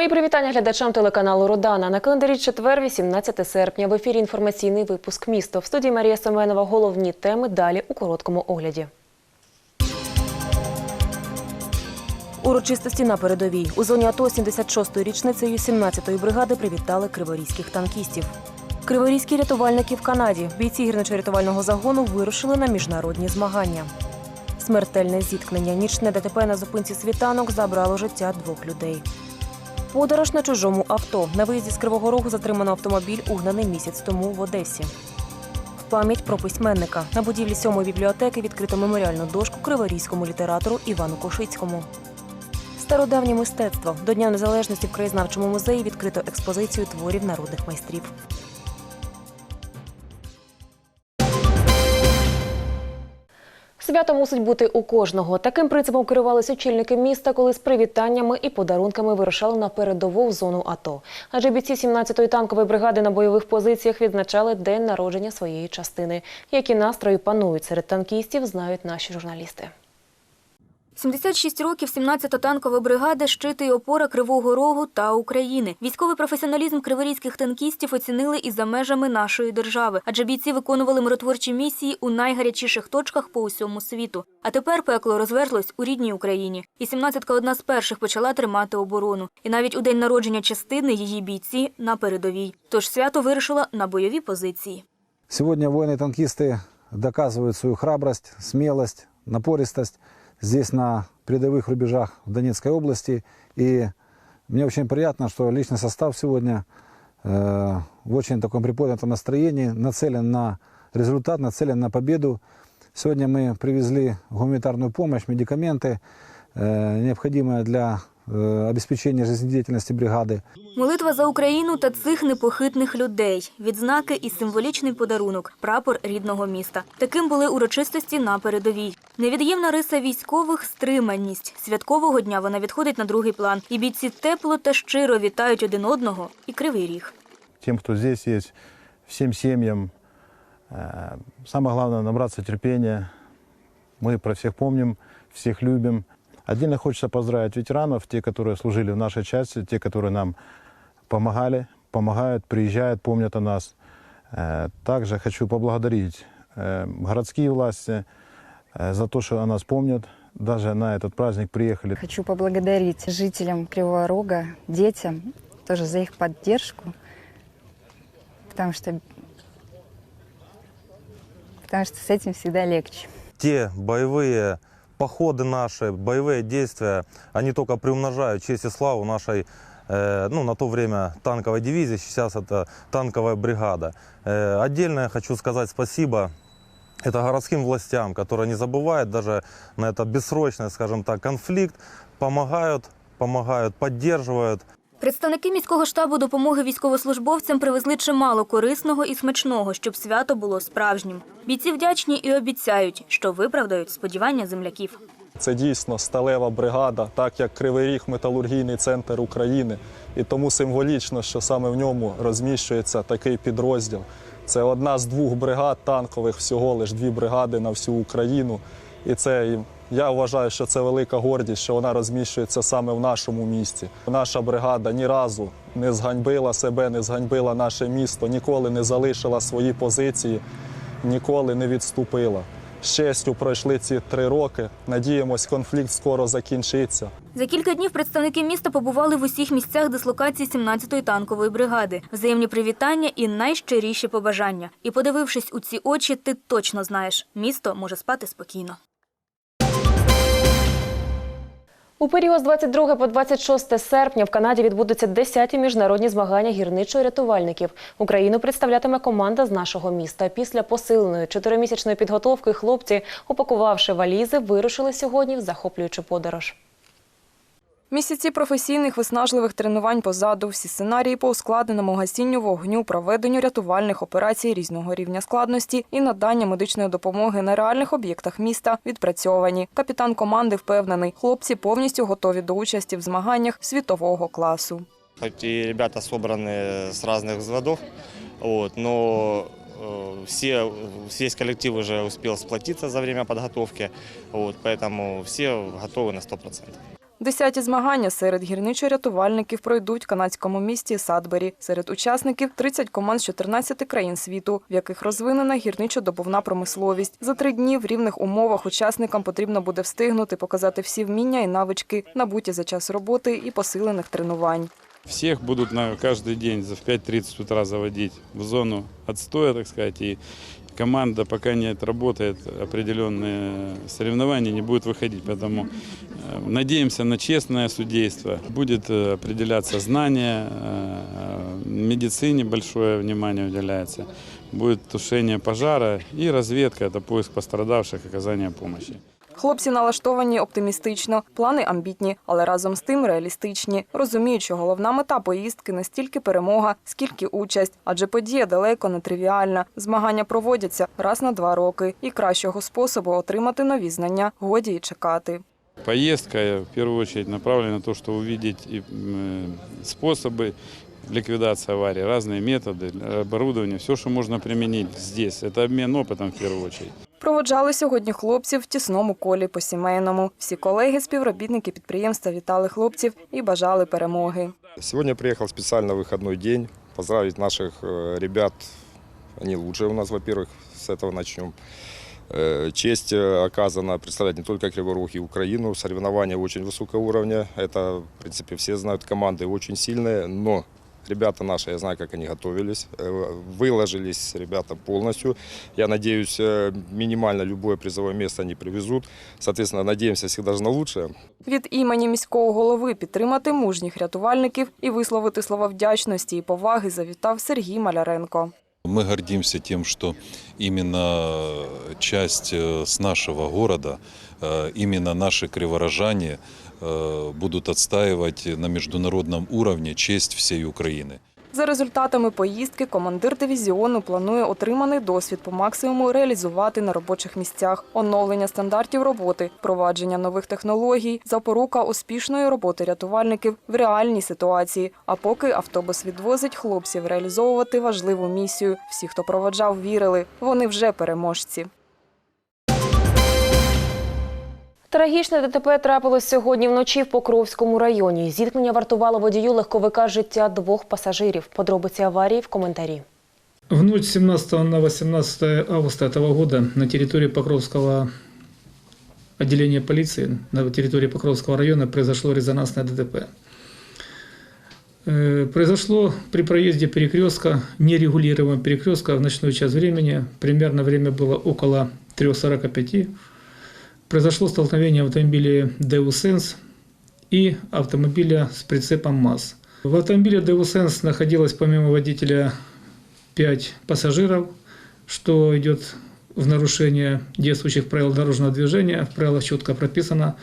Мої привітання глядачам телеканалу Родана. На календарі четвер, 18 серпня. В ефірі інформаційний випуск місто. В студії Марія Семенова. Головні теми далі у короткому огляді. Урочистості на передовій. У зоні АТО 76-ї річницею 17-ї бригади привітали криворізьких танкістів. Криворізькі рятувальники в Канаді. Бійці гірничо-рятувального загону вирушили на міжнародні змагання. Смертельне зіткнення. Нічне ДТП на зупинці світанок забрало життя двох людей. Подорож на чужому авто. На виїзді з Кривого Рогу затримано автомобіль, угнаний місяць тому в Одесі. Пам'ять про письменника. На будівлі сьомої бібліотеки відкрито меморіальну дошку криворізькому літератору Івану Кошицькому. Стародавнє мистецтво. До Дня Незалежності в краєзнавчому музеї відкрито експозицію творів народних майстрів. Свято мусить бути у кожного. Таким принципом керувалися очільники міста, коли з привітаннями і подарунками вирушали на передову в зону АТО. Адже бійці 17-ї танкової бригади на бойових позиціях відзначали день народження своєї частини. Які настрої панують серед танкістів, знають наші журналісти. 76 років 17-та танкова бригада – щити й опора Кривого Рогу та України. Військовий професіоналізм криворізьких танкістів оцінили і за межами нашої держави, адже бійці виконували миротворчі місії у найгарячіших точках по усьому світу. А тепер пекло розверзлось у рідній Україні. І 17-ка одна з перших почала тримати оборону. І навіть у день народження частини її бійці на передовій. Тож свято вирішило на бойові позиції. Сегодня воины-танкисты доказывают свою храбрость, смелость, напористость здесь на передовых рубежах в Донецкой области. И мне очень приятно, что личный состав сегодня э, в очень таком приподнятом настроении, нацелен на результат, нацелен на победу. Сегодня мы привезли гуманитарную помощь, медикаменты, э, необходимые для э, обеспечения жизнедеятельности бригады. Молитва за Україну та цих непохитних людей, відзнаки і символічний подарунок прапор рідного міста. Таким були урочистості на передовій. Невід'ємна риса військових стриманість. Святкового дня вона відходить на другий план. І бійці тепло та щиро вітають один одного і кривий ріг. тем, кто здесь есть, всем семьям. Э, Самое главное – набраться терпения. Мы про всех помним, всех любим. Отдельно хочется поздравить ветеранов, те, которые служили в нашей части, те, которые нам помогали, помогают, приезжают, помнят о нас. Э, Также хочу поблагодарить э, городские власти э, за то, что о нас помнят. Даже на этот праздник приехали Хочу поблагодарить жителям Кривого Рога, детям тоже за их поддержку, потому что, потому что с этим всегда легче. те боевые походы наши, боевые действия, они только приумножают честь и славу нашей, э, ну, на то время танковой дивизии, сейчас это танковая бригада. Э, отдельно я хочу сказать спасибо это городским властям, которые не забывают даже на этот бессрочный, скажем так, конфликт, помогают, помогают, поддерживают. Представники міського штабу допомоги військовослужбовцям привезли чимало корисного і смачного, щоб свято було справжнім. Бійці вдячні і обіцяють, що виправдають сподівання земляків. Це дійсно сталева бригада, так як Кривий Ріг металургійний центр України. І тому символічно, що саме в ньому розміщується такий підрозділ. Це одна з двох бригад танкових, всього лиш дві бригади на всю Україну. І це я вважаю, що це велика гордість, що вона розміщується саме в нашому місті. Наша бригада ні разу не зганьбила себе, не зганьбила наше місто, ніколи не залишила свої позиції, ніколи не відступила. З честю пройшли ці три роки. Надіємось, конфлікт скоро закінчиться. За кілька днів представники міста побували в усіх місцях дислокації 17-ї танкової бригади. Взаємні привітання і найщиріші побажання. І подивившись у ці очі, ти точно знаєш, місто може спати спокійно. У період з 22 по 26 серпня в Канаді відбудуться 10-ті міжнародні змагання гірничо-рятувальників. Україну представлятиме команда з нашого міста. Після посиленої чотиримісячної підготовки хлопці, упакувавши валізи, вирушили сьогодні в захоплюючу подорож. Місяці професійних виснажливих тренувань позаду, всі сценарії по ускладненому гасінню вогню, проведенню рятувальних операцій різного рівня складності і надання медичної допомоги на реальних об'єктах міста відпрацьовані. Капітан команди впевнений, хлопці повністю готові до участі в змаганнях світового класу. Хоть и ребята собраны с разных взводов, вот, но э, все, весь коллектив уже успел сплотиться за время подготовки, вот, поэтому все готовы на 100%. Десяті змагання серед гірничо-рятувальників пройдуть в канадському місті Садбері. Серед учасників 30 команд з 14 країн світу, в яких розвинена гірничо-добувна промисловість. За три дні в рівних умовах учасникам потрібно буде встигнути показати всі вміння і навички, набуті за час роботи і посилених тренувань. Всех будут на каждый день в 5.30 утра заводить в зону отстоя, так сказать, команда, пока не отработает определенные соревнования, не будет выходить. Поэтому э, надеемся на честное судейство. Будет э, определяться знание, э, медицине большое внимание уделяется. Будет тушение пожара и разведка, это поиск пострадавших, оказание помощи. Хлопці налаштовані оптимістично, плани амбітні, але разом з тим реалістичні. Розуміють, що головна мета поїздки не стільки перемога, скільки участь, адже подія далеко не тривіальна. Змагання проводяться раз на два роки, і кращого способу отримати нові знання годі й чекати. Поездка в первую очередь направлена на то, что увидеть и, м, способы ликвидации аварии, разные методы, оборудование, все, что можно применить здесь. Это обмен опытом в первую очередь. Проводжали сьогодні хлопців в тісному колі по сімейному. Всі колеги, співробітники підприємства вітали хлопців і бажали перемоги. Сегодня приехал специально выходной день. Поздравить наших э, ребят. Они лучшие у нас, во-первых, с этого начнем. Э, Честь э, оказана представлять не только Кривой Рог и Украину. Соревнования очень высокого уровня. Это, в принципе, все знают, команды очень сильные, но ребята наши, я знаю, как они готовились, э, выложились ребята полностью. Я надеюсь, э, минимально любое призовое место они привезут. Соответственно, надеемся всегда же на лучшее. Від імені міського голови підтримати мужніх рятувальників і висловити слова вдячності і поваги завітав Сергій Маляренко. Мы гордимся тем, что именно часть э, с нашего города, э, именно наши криворожане э, будут отстаивать на международном уровне честь всей Украины. За результатами поїздки командир дивізіону планує отриманий досвід по максимуму реалізувати на робочих місцях, оновлення стандартів роботи, впровадження нових технологій, запорука успішної роботи рятувальників в реальній ситуації. А поки автобус відвозить хлопців реалізовувати важливу місію. Всі, хто проводжав, вірили, вони вже переможці. Трагічне ДТП трапилось сьогодні вночі в Покровському районі. Зіткнення вартувало водію легковика життя двох пасажирів. Подробиці аварії в коментарі. В ночь с 17 на 18 августа этого года на территории Покровского отделения полиции, на территории Покровского района произошло резонансное ДТП. Э, Произошло при проезде перекрестка, нерегулируемого перекрестка в ночной час времени, примерно время было около 3.45, произошло столкновение автомобиля Deus Sense и автомобиля с прицепом МАЗ. В автомобиле Deus Sense находилось помимо водителя 5 пассажиров, что идет в нарушение действующих правил дорожного движения. В правилах четко прописано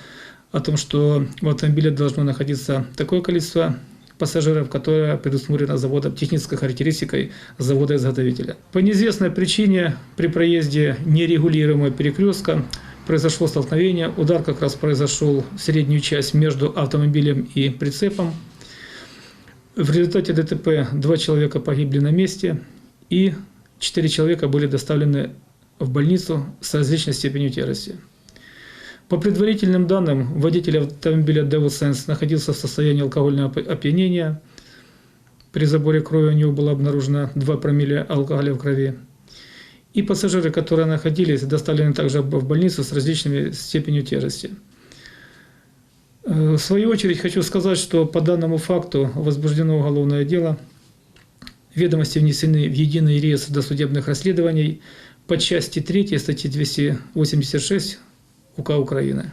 о том, что в автомобиле должно находиться такое количество пассажиров, которое предусмотрено заводом технической характеристикой завода-изготовителя. По неизвестной причине при проезде нерегулируемого перекрестка произошло столкновение. Удар как раз произошел в среднюю часть между автомобилем и прицепом. В результате ДТП два человека погибли на месте и четыре человека были доставлены в больницу с различной степенью тяжести. По предварительным данным, водитель автомобиля Devil Sense находился в состоянии алкогольного опьянения. При заборе крови у него было обнаружено 2 промилле алкоголя в крови. И пассажиры, которые находились, доставлены также в больницу с различными степенью тяжести. Э, В свою очередь хочу сказать, что по данному факту возбуждено уголовное дело. Ведомости внесены в единый реестр досудебных расследований по части 3 статьи 286 УК Украины.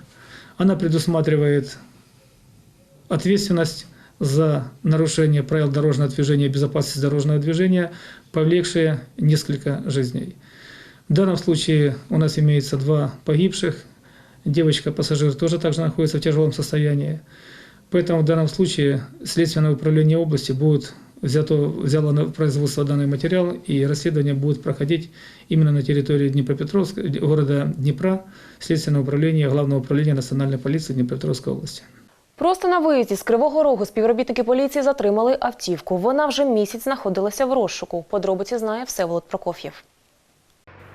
Она предусматривает ответственность за нарушение правил дорожного движения и безопасности дорожного движения, повлекшее несколько жизней. В данном случае у нас имеется два погибших. Девочка-пассажир тоже также находится в тяжелом состоянии. Поэтому в данном случае Следственное управление области будет взято, взяло на производство данный материал, и расследование будет проходить именно на территории Днепропетровска, города Днепра, Следственного управления Главного управления национальной полиции Днепропетровской области. Просто на виїзді з Кривого Рогу співробітники поліції затримали автівку. Вона вже місяць знаходилася в розшуку. Подробиці знає Всеволод Прокоф'єв.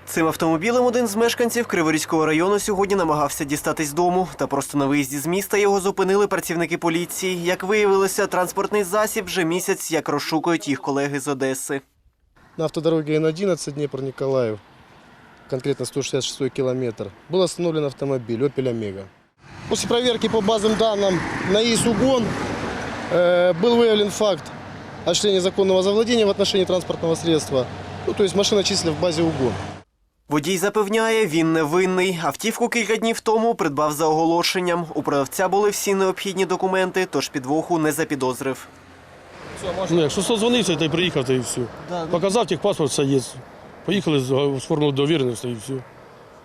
Цим автомобілем один з мешканців Криворізького району сьогодні намагався дістатись дому. Та просто на виїзді з міста його зупинили працівники поліції. Як виявилося, транспортний засіб вже місяць як розшукують їх колеги з Одеси. На автодороге Н11 Днепр-Николаев, конкретно 166 километр, был остановлен автомобиль Opel Omega. После проверки по базам данным на ИС-УГОН э, был выявлен факт осуществления законного завладения в отношении транспортного средства. Ну, то есть машина числится в базе УГОН. Водій запевняє, він невинний. Автівку кілька днів тому придбав за оголошенням. У продавця були всі необхідні документи, тож підвоху не запідозрив. Ну, якщо созвонився, та й приїхав, та і все. Показав техпаспорт, все є. Поїхали, з- оформили довіреність, і все.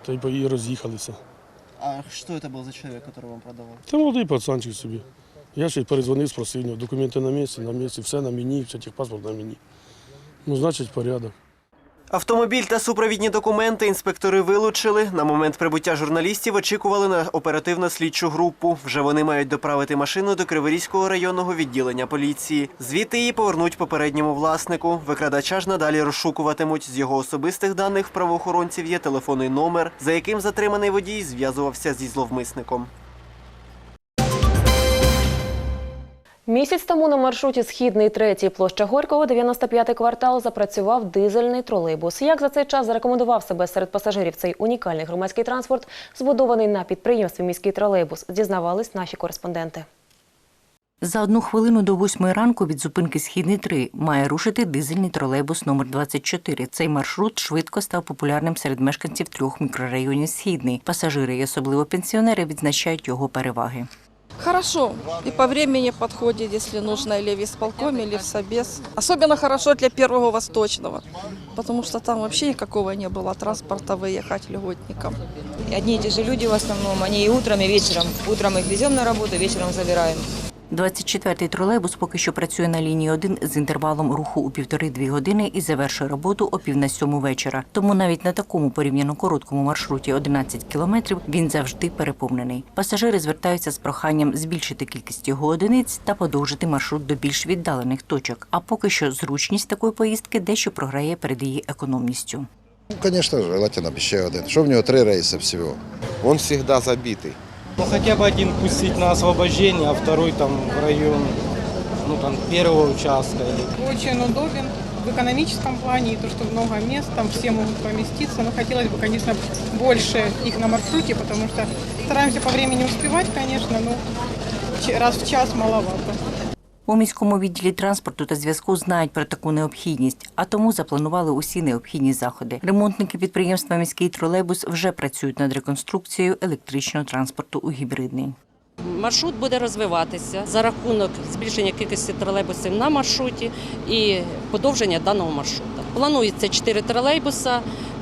Та й і роз'їхалися. А що це був за чоловік, який вам продавав? Це молодий пацанчик собі. Я ще й передзвонив, спросив документи на місці, на місці, все на мені, все техпаспорт на мені. Ну, значить, порядок. Автомобіль та супровідні документи інспектори вилучили. На момент прибуття журналістів очікували на оперативно-слідчу групу. Вже вони мають доправити машину до Криворізького районного відділення поліції. Звідти її повернуть попередньому власнику. Викрадача ж надалі розшукуватимуть. З його особистих даних правоохоронців є телефонний номер, за яким затриманий водій зв'язувався зі зловмисником. Місяць тому на маршруті Східний третій площа Горького, 95-й квартал, запрацював дизельний тролейбус. Як за цей час зарекомендував себе серед пасажирів цей унікальний громадський транспорт, збудований на підприємстві міський тролейбус, дізнавались наші кореспонденти. За одну хвилину до восьмої ранку від зупинки Східний 3 має рушити дизельний тролейбус номер 24 Цей маршрут швидко став популярним серед мешканців трьох мікрорайонів Східний. Пасажири і особливо пенсіонери відзначають його переваги. Хорошо. И по времени подходит, если нужно, или в исполкоме, или в собес. Особенно хорошо для первого восточного, потому что там вообще никакого не было транспорта выехать льготникам. Одни и те же люди в основном, они и утром, и вечером. Утром их везем на работу, вечером забираем. 24-й тролейбус поки що працює на лінії 1 з інтервалом руху у півтори-дві години і завершує роботу о пів на сьому вечора. Тому навіть на такому порівняно короткому маршруті 11 кілометрів він завжди переповнений. Пасажири звертаються з проханням збільшити кількість його одиниць та подовжити маршрут до більш віддалених точок. А поки що зручність такої поїздки дещо програє перед її економністю. Ну, конечно, желательно ще один. Що в нього три рейси всього. Он всегда забитый. Ну хотя бы один пустить на освобождение, а второй там в район, ну там первого участка. Очень удобен в экономическом плане, и то, что много мест, там все могут поместиться. Но хотелось бы, конечно, больше их на маршруте, потому что стараемся по времени успевать, конечно, но раз в час маловато. У міському відділі транспорту та зв'язку знають про таку необхідність, а тому запланували усі необхідні заходи. Ремонтники підприємства Міський тролейбус вже працюють над реконструкцією електричного транспорту у гібридний. Маршрут буде розвиватися за рахунок збільшення кількості тролейбусів на маршруті і подовження даного маршруту. Планується 4 тролейбуса.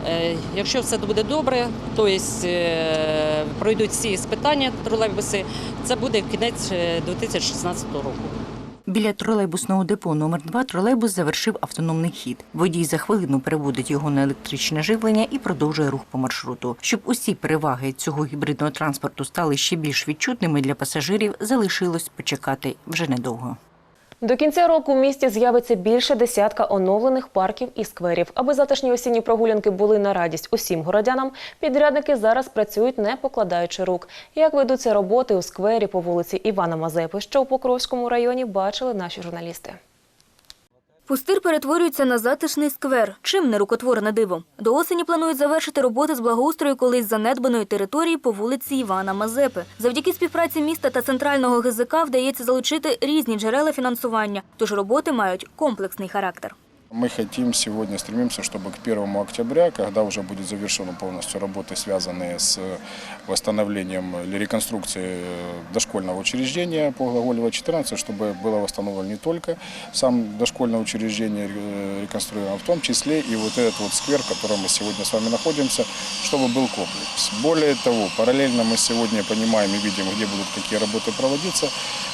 Е, Якщо все буде добре, то е, пройдуть всі спитання тролейбуси, це буде кінець е, 2016 року. Біля тролейбусного депо номер 2 тролейбус завершив автономний хід. Водій за хвилину переводить його на електричне живлення і продовжує рух по маршруту. Щоб усі переваги цього гібридного транспорту стали ще більш відчутними для пасажирів, залишилось почекати вже недовго. До кінця року в місті з'явиться більше десятка оновлених парків і скверів. Аби затишні осінні прогулянки були на радість усім городянам, підрядники зараз працюють не покладаючи рук. Як ведуться роботи у сквері по вулиці Івана Мазепи, що у Покровському районі бачили наші журналісти. Пустир перетворюється на затишний сквер. Чим не рукотворне диво? До осені планують завершити роботи з благоустрою колись занедбаної території по вулиці Івана Мазепи. Завдяки співпраці міста та центрального ГЗК вдається залучити різні джерела фінансування, тож роботи мають комплексний характер. Мы хотим сегодня, стремимся, чтобы к 1 октября, когда уже будет завершена полностью работы, связанные с восстановлением или реконструкцией дошкольного учреждения по Глаголева 14, чтобы было восстановлено не только сам дошкольное учреждение э, реконструировано, в том числе и вот этот вот сквер, в котором мы сегодня с вами находимся, чтобы был комплекс. Более того, параллельно мы сегодня понимаем и видим, где будут какие работы проводиться,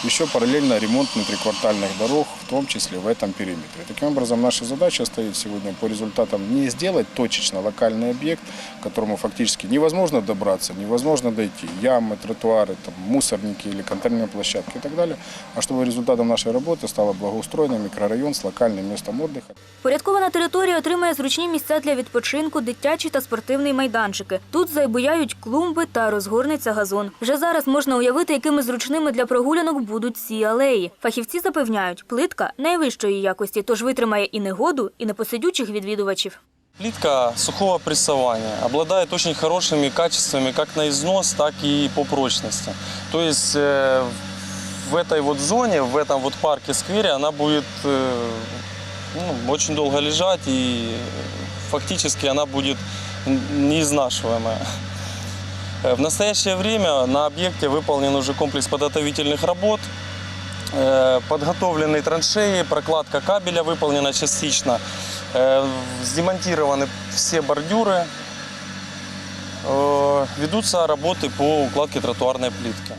еще параллельно ремонт внутриквартальных дорог, в том числе в этом периметре. Таким образом, наши задача стоит сегодня по результатам не сделать точечно локальный объект, к которому фактически невозможно добраться, невозможно дойти, ямы, тротуары, там, мусорники или контейнерные площадки и так далее, а чтобы результатом нашей работы стало благоустроенный микрорайон с локальным местом отдыха. Порядкована територія отримає зручні місця для відпочинку, дитячі та спортивні майданчики. Тут зайбуяють клумби та розгорнеться газон. Вже зараз можна уявити, якими зручними для прогулянок будуть ці алеї. Фахівці запевняють, плитка найвищої якості, тож витримає і негоду, і непосидючих відвідувачів. Плитка сухого прессования обладает очень хорошими качествами как на износ, так и по прочности. То есть э, в этой вот зоне, в этом вот парке-сквере она будет э, ну, очень долго лежать и фактически она будет неизнашиваемая. Э, В настоящее время на объекте выполнен уже комплекс подготовительных работ, Э, подготовлены траншеи, прокладка кабеля выполнена частично, Э, демонтированы все бордюры, Э, ведутся работы по укладке тротуарной плитки.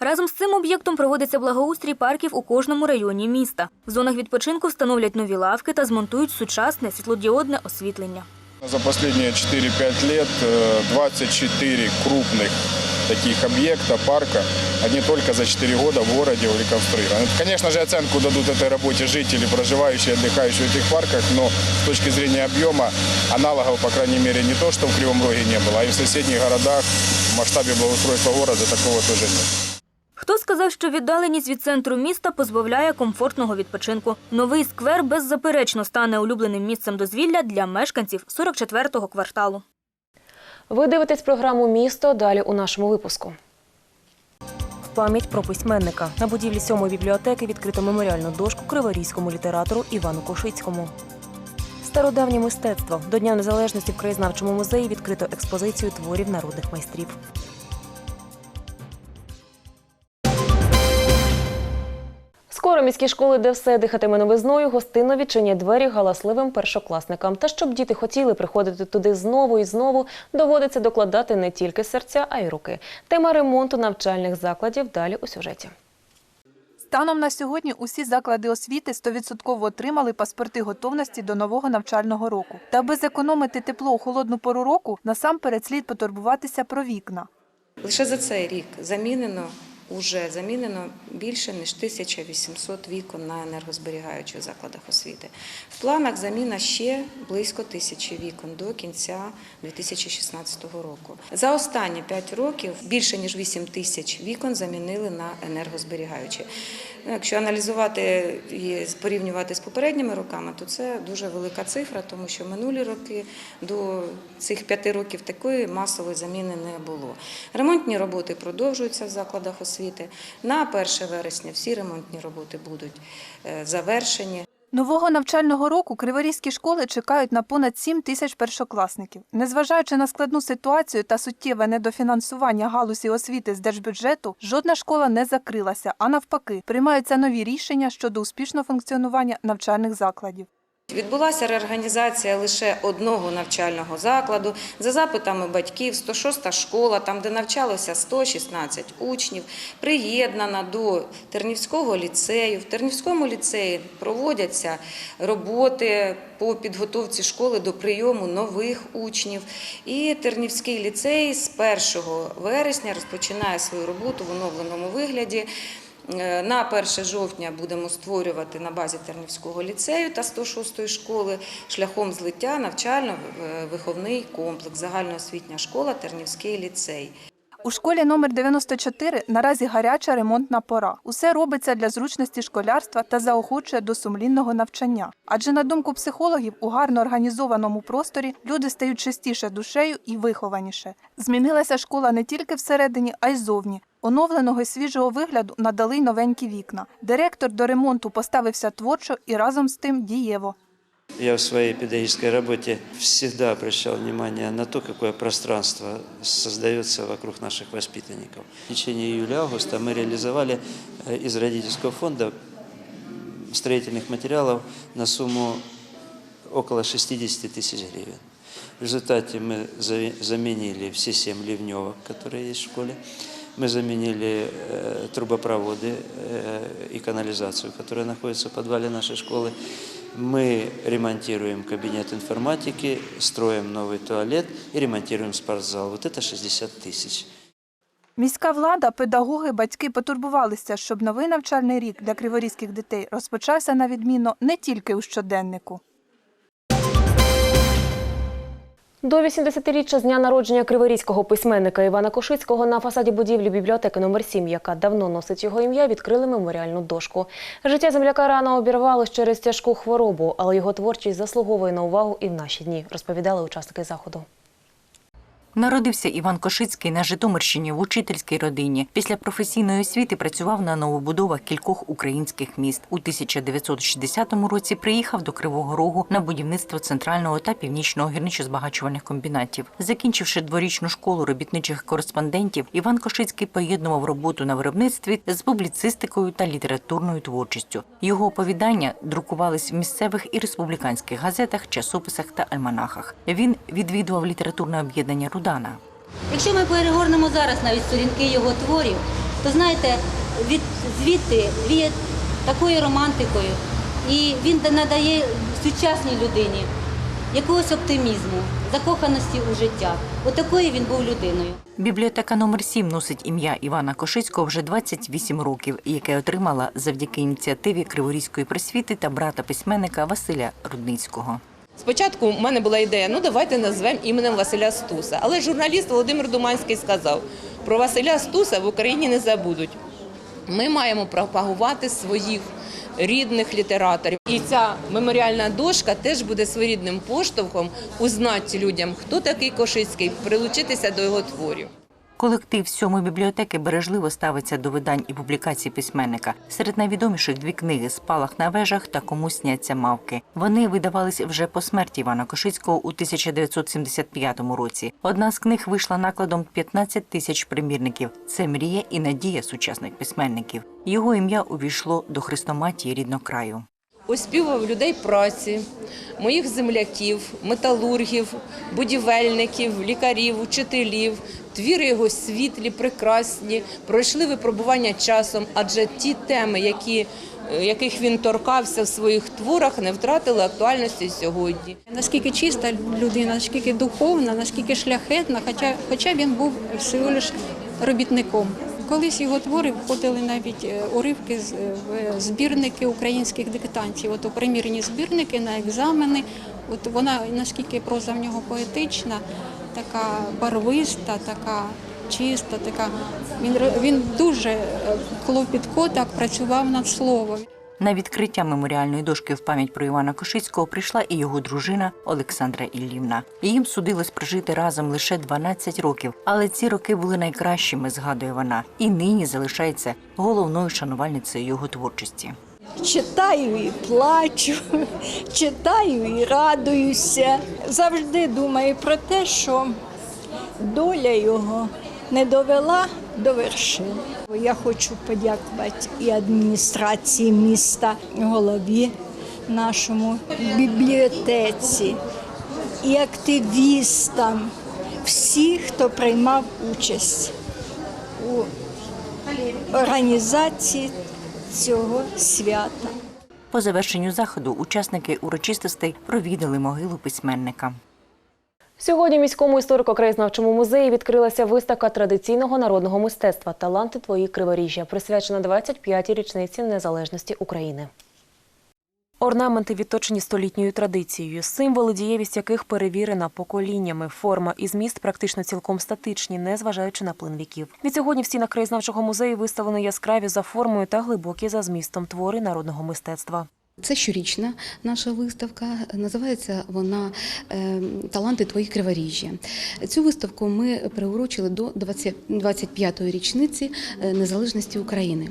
Разом з цим об'єктом проводиться благоустрій парків у кожному районі міста. В зонах відпочинку встановлять нові лавки та змонтують сучасне світлодіодне освітлення. За последние 4-5 лет э, 24 крупных таких объекта, парка, одни только за 4 года в городе реконструированы. Это, Конечно же, оценку дадут этой работе жители, проживающие, отдыхающие в этих парках, но с точки зрения объема аналогов, по крайней мере, не то, что в Кривом Роге не было, а и в соседних городах в масштабе благоустройства города такого тоже нет. Хто сказав, що віддаленість від центру міста позбавляє комфортного відпочинку? Новий сквер беззаперечно стане улюбленим місцем дозвілля для мешканців 44-го кварталу. Ви дивитесь програму Місто далі у нашому випуску. Пам'ять про письменника на будівлі сьомої бібліотеки відкрито меморіальну дошку криворізькому літератору Івану Кошицькому. Стародавнє мистецтво до Дня Незалежності в краєзнавчому музеї відкрито експозицію творів народних майстрів. Міські школи, де все дихатиме новизною, гостинно відчинять двері галасливим першокласникам. Та щоб діти хотіли приходити туди знову і знову, доводиться докладати не тільки серця, а й руки. Тема ремонту навчальних закладів далі у сюжеті. Станом на сьогодні усі заклади освіти 100% отримали паспорти готовності до нового навчального року. Та аби зекономити тепло у холодну пору року, насамперед слід потурбуватися про вікна. Лише за цей рік замінено уже замінено більше ніж 1800 вікон на енергозберігаючих закладах освіти. В планах заміна ще близько тисячі вікон до кінця 2016 року. За останні 5 років більше ніж 8 тисяч вікон замінили на енергозберігаючі. Ну, Якщо аналізувати і порівнювати з попередніми роками, то це дуже велика цифра, тому що минулі роки до цих п'яти років такої масової заміни не було. Ремонтні роботи продовжуються в закладах освіти. На 1 вересня всі ремонтні роботи будуть е, завершені. Нового навчального року криворізькі школи чекають на понад 7 тисяч першокласників. Незважаючи на складну ситуацію та суттєве недофінансування галузі освіти з держбюджету, жодна школа не закрилася, а навпаки, приймаються нові рішення щодо успішного функціонування навчальних закладів. Відбулася реорганізація лише одного навчального закладу за запитами батьків. 106 школа, там де навчалося 116 учнів, приєднана до Тернівського ліцею. В Тернівському ліцеї проводяться роботи по підготовці школи до прийому нових учнів. І Тернівський ліцей з 1 вересня розпочинає свою роботу в оновленому вигляді. Е, На 1 жовтня будемо створювати на базі Тернівського ліцею та 106 школи шляхом злиття навчально-виховний комплекс загальноосвітня школа Тернівський ліцей. У школі номер 94 наразі гаряча ремонтна пора. Усе робиться для зручності школярства та заохочує до сумлінного навчання. Адже на думку психологів, у гарно організованому просторі люди стають чистіше душею і вихованіше. Змінилася школа не тільки всередині, а й зовні. Оновленого і свіжого вигляду надали й новенькі вікна. Директор до ремонту поставився творчо і разом з тим дієво. Я в своей педагогической работе всегда обращал внимание на то, какое пространство создается вокруг наших воспитанников. В течение июля-августа мы реализовали э, из родительского фонда строительных материалов на сумму около 60 тысяч гривен. В результате мы за- заменили все семь ливневок, которые есть в школе. Мы заменили э, трубопроводы э, и канализацию, которая находится в подвале нашей школы. Мы ремонтируем кабинет информатики, строим новый туалет и ремонтируем спортзал. Вот это 60 тысяч. Міська влада, педагоги, батьки потурбувалися, щоб новий навчальний рік для криворізьких дітей розпочався на відмінно не тільки у щоденнику. До 80-річчя з дня народження криворізького письменника Івана Кошицького на фасаді будівлі бібліотеки номер 7 яка давно носить його ім'я, відкрили меморіальну дошку. Життя земляка рано обірвалось через тяжку хворобу, але його творчість заслуговує на увагу і в наші дні, розповідали учасники заходу. Народився Іван Кошицький на Житомирщині в учительській родині. Після професійної освіти працював на новобудовах кількох українських міст. У 1960 році приїхав до Кривого Рогу на будівництво центрального та північного гірничо-збагачувальних комбінатів. Закінчивши дворічну школу робітничих кореспондентів, Іван Кошицький поєднував роботу на виробництві з публіцистикою та літературною творчістю. Його оповідання друкувались в місцевих і республіканських газетах, часописах та альманахах. Він відвідував літературне об'єднання Рудана. Якщо ми перегорнемо зараз навіть сторінки його творів, то знаєте, від звідти віє такою романтикою, і він надає сучасній людині якогось оптимізму, закоханості у життя. Отакою він був людиною. Бібліотека номер 7 носить ім'я Івана Кошицького вже 28 років, яке отримала завдяки ініціативі Криворізької просвіти та брата письменника Василя Рудницького. Спочатку в мене була ідея, ну давайте назвемо іменем Василя Стуса. Але журналіст Володимир Думанський сказав, про Василя Стуса в Україні не забудуть. Ми маємо пропагувати своїх рідних літераторів. І ця меморіальна дошка теж буде своєрідним поштовхом узнати людям, хто такий Кошицький, прилучитися до його творів. Колектив сьомої бібліотеки бережливо ставиться до видань і публікацій письменника. Серед найвідоміших дві книги Спалах на вежах та Кому сняться мавки. Вони видавались вже по смерті Івана Кошицького у 1975 році. Одна з книг вийшла накладом 15 тисяч примірників. Це мрія і надія сучасних письменників. Його ім'я увійшло до хрестоматії ріднокраю. оспівував людей праці, моїх земляків, металургів, будівельників, лікарів, учителів. Твіри його світлі, прекрасні, пройшли випробування часом, адже ті теми, які, е, яких він торкався в своїх творах, не втратили актуальності сьогодні. Наскільки чиста людина, наскільки духовна, наскільки шляхетна, хоча, хоча він був всього лиш робітником. Колись його твори входили навіть е, уривки е, в збірники українських диктантів. От у примірні збірники на екзамени. От вона наскільки проза в нього поетична, така барвиста, така чиста, така. Він, ро- він дуже е, клопітко так працював над словом. На відкриття меморіальної дошки в пам'ять про Івана Кошицького прийшла і його дружина Олександра Іллівна. Їм судилось прожити разом лише 12 років, але ці роки були найкращими, згадує вона, і нині залишається головною шанувальницею його творчості. Читаю і плачу, читаю і радуюся. Завжди думаю про те, що доля його не довела до вершин. Я хочу подякувати і адміністрації міста, голові нашому бібліотеці, і активістам, всіх, хто приймав участь у організації цього свята. По завершенню заходу учасники урочистостей провідали могилу письменника. Сьогодні в міському історико-краєзнавчому музеї відкрилася виставка традиційного народного мистецтва Таланти твої криворіжжя, присвячена 25-й річниці незалежності України. Орнаменти відточені столітньою традицією, символи, дієвість яких перевірена поколіннями, форма і зміст практично цілком статичні, незважаючи на плин віків. Відсьогодні в стінах краєзнавчого музею виставлено яскраві за формою та глибокі за змістом твори народного мистецтва. Це щорічна наша виставка. Називається вона е, Таланти твої криворіжжя. Цю виставку ми приурочили до 20 25-ї річниці е, незалежності України.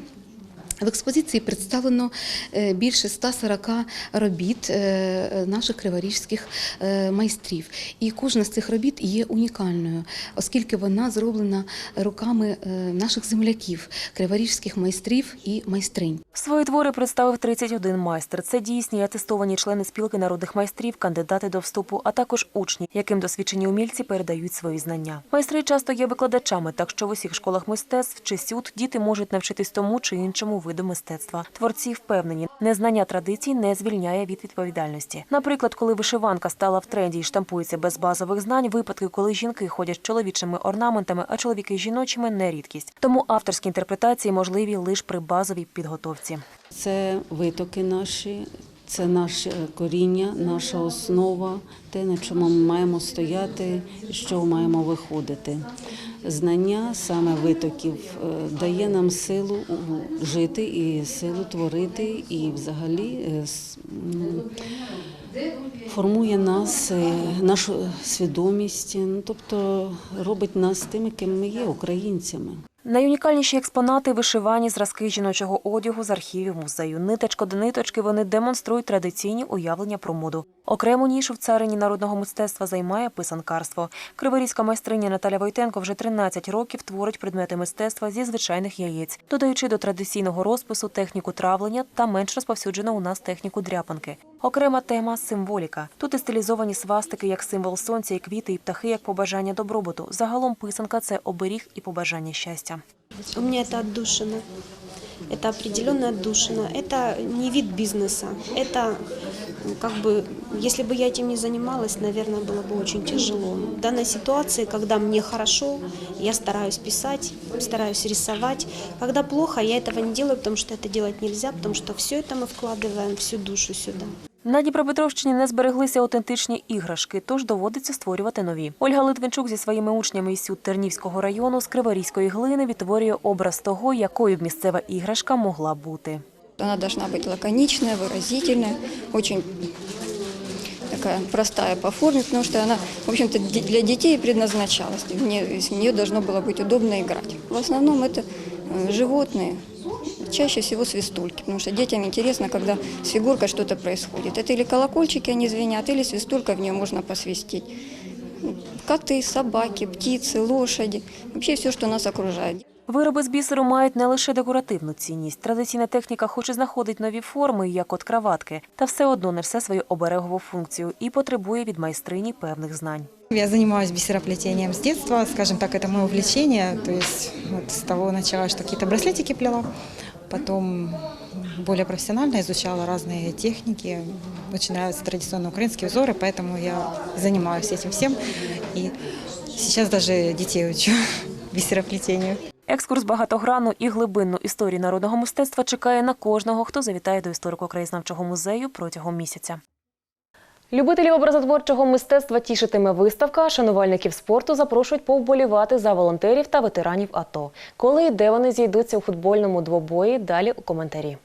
В експозиції представлено е, більше 140 робіт е, наших криворіжських е, майстрів. І кожна з цих робіт є унікальною, оскільки вона зроблена руками наших земляків, криворіжських майстрів і майстринь. Свої твори представив 31 майстер. Це дійсні і атестовані члени спілки народних майстрів, кандидати до вступу, а також учні, яким досвідчені умільці передають свої знання. Майстри часто є викладачами, так що в усіх школах мистецтв чи сюд діти можуть навчитись тому чи іншому виду виду мистецтва. Творці впевнені, незнання традицій не звільняє від відповідальності. Наприклад, коли вишиванка стала в тренді і штампується без базових знань, випадки, коли жінки ходять з чоловічими орнаментами, а чоловіки з жіночими не рідкість. Тому авторські інтерпретації можливі лише при базовій підготовці. Це витоки наші, це наше коріння, наша основа, те, на чому ми маємо стояти, чого маємо виходити. Знання саме витоків е, дає нам силу жити і силу творити, і взагалі е, формує нас, е, нашу свідомість, тобто робить нас тими, ким ми є, українцями. Найунікальніші експонати вишивані зразки жіночого одягу з архівів музею. Ниточко до ниточки вони демонструють традиційні уявлення про моду. Окрему нішу в царині народного мистецтва займає писанкарство. Криворізька майстриня Наталя Войтенко вже 13 років творить предмети мистецтва зі звичайних яєць, додаючи до традиційного розпису техніку травлення та менш розповсюджену у нас техніку дряпанки. Окрема тема символіка. Тут і стилізовані свастики як символ сонця, і квіти, і птахи як побажання добробуту. Загалом писанка це оберіг і побажання щастя. У меня это отдушина. Это определенная отдушина. Это не вид бизнеса. Это ну, как бы, если бы я этим не занималась, наверное, было бы очень тяжело. В данной ситуации, когда мне хорошо, я стараюсь писать, стараюсь рисовать. Когда плохо, я этого не делаю, потому что это делать нельзя, потому что все это мы вкладываем, всю душу сюда. На Дніпропетровщині не збереглися аутентичні іграшки, тож доводиться створювати нові. Ольга Литвинчук зі своїми учнями із сюд Тернівського району з Криворізької глини відтворює образ того, якою б місцева іграшка могла бути. Она должна быть лаконичная, выразительная, очень такая простая по форме, потому что она, в общем-то, де- для детей предназначалась. В нее, в нее должно было быть удобно играть. В основном это э, животные, чаще всего свистульки, потому что детям интересно, когда с фигуркой что-то происходит. Это или колокольчики они звенят, или свистулька, в нее можно посвистеть. Коты, собаки, птицы, лошади, вообще все, что нас окружает. Вироби з бісеру мають не лише декоративну цінність. Традиційна техніка хоч і знаходить нові форми, як от краватки, та все одно несе свою оберегову функцію і потребує від майстрині певних знань. Я занимаюсь бисероплетением с детства, скажем так, это мое увлечение. То есть вот с того начала, что какие-то браслетики плела, потом более профессионально изучала разные техники. Очень нравятся традиционные украинские узоры, поэтому я занимаюсь этим всем. И сейчас даже детей учу бисероплетению. Екскурс багатогранну і глибинну історію народного мистецтва чекає на кожного, хто завітає до історико-краєзнавчого музею протягом місяця. Любителів образотворчого мистецтва тішитиме виставка. Шанувальників спорту запрошують повболівати за волонтерів та ветеранів АТО. Коли і де вони зійдуться у футбольному двобої, далі у коментарі.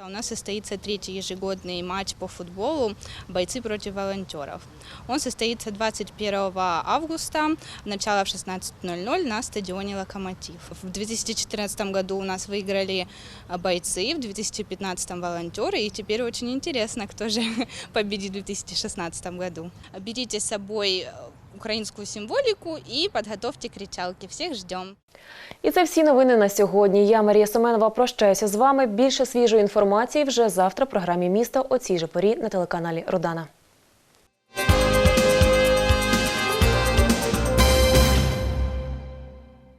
У нас состоится третий ежегодный матч по футболу «Бойцы против волонтеров». Он состоится 21 августа, начало в 16.00 на стадионе «Локомотив». В 2014 году у нас выиграли бойцы, в 2015 волонтеры, и теперь очень интересно, кто же победит в 2016 году. Берите с собой украинскую символіку і підготовте кричалки. Всіх ждем. І це всі новини на сьогодні. Я Марія Семенова прощаюся з вами. Більше свіжої інформації вже завтра в програмі місто о цій же порі на телеканалі Родана.